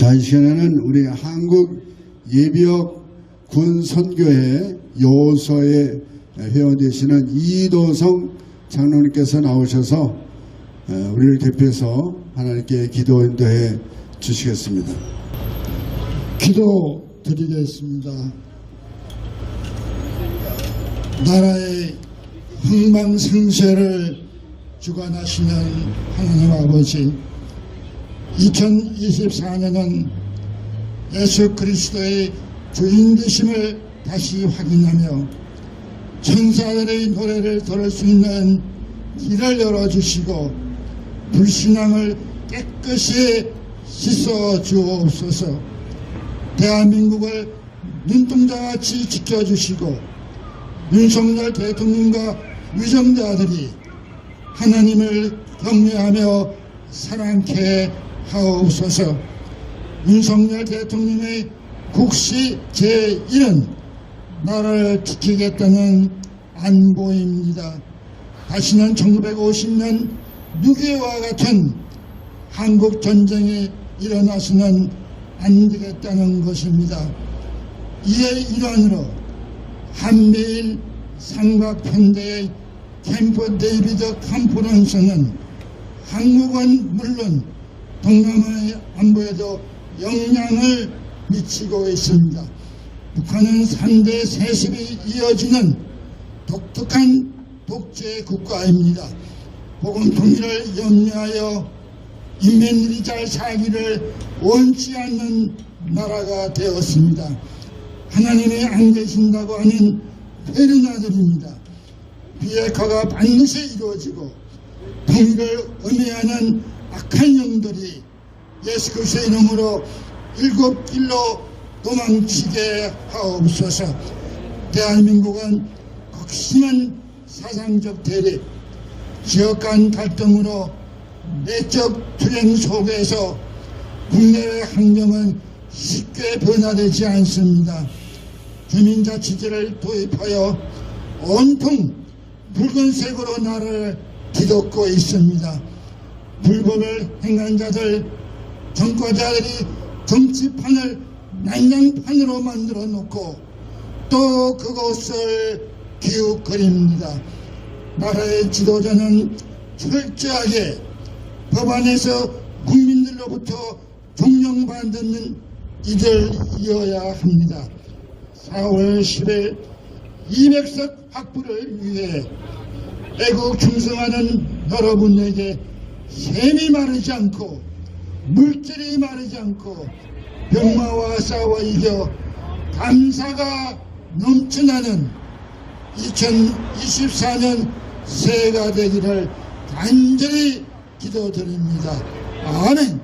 자, 이 시간에는 우리 한국 예비역 군 선교회 요소의 회원 되시는 이도성 장로님께서 나오셔서 어, 우리를 대표해서 하나님께 기도 인도해 주시겠습니다. 기도 드리겠습니다. 나라의 흥망성쇠를 주관하시는 하나님 아버지 2024년은 예수 그리스도의 주인 되심을 다시 확인하며 천사들의 노래를 들을 수 있는 길을 열어주시고 불신앙을 깨끗이 씻어 주옵소서. 대한민국을 눈동자같이 지켜주시고 윤석열 대통령과 위정자들이 하나님을 경외하며 사랑케 하옵소서 윤석열 대통령의 국시 제1은 나라를 지키겠다는 안보입니다. 다시는 1950년 6.25와 같은 한국 전쟁이 일어나서는 안 되겠다는 것입니다. 이의 일환으로 한미일 삼각편대의 캠프 데이비드 컨퍼런스는 한국은 물론 동남아의 안보에도 영향을 미치고 있습니다. 북한은 3대 세습이 이어지는 독특한 독재 국가입니다. 복음 통일을 염려하여 인민들이 잘 살기를 원치 않는 나라가 되었습니다. 하나님이 안 계신다고 하는 페르나들입니다. 비핵화가 반드시 이루어지고 통일을 의미하는 악한 영들이 예수 그리스도의 이름으로 일곱 길로 도망치게 하옵소서. 대한민국은 극심한 사상적 대립, 지역 간 갈등으로 내적 투쟁 속에서 국내외 환경은 쉽게 변화되지 않습니다. 주민자치제를 도입하여 온통 붉은색으로 나를 뒤덮고 있습니다. 불법을 행한 자들, 정과자들이 정치판을 난장판으로 만들어 놓고 또 그것을 기웃거립니다. 나라의 지도자는 철저하게 법안에서 국민들로부터 존경받는 이들이어야 합니다. 4월 10일 200석 확보를 위해 애국 충성하는 여러분에게 셈이 마르지 않고 물질이 마르지 않고 병마와 싸워 이겨 감사가 넘쳐나는 2024년 새해가 되기를 간절히 기도드립니다. 아멘.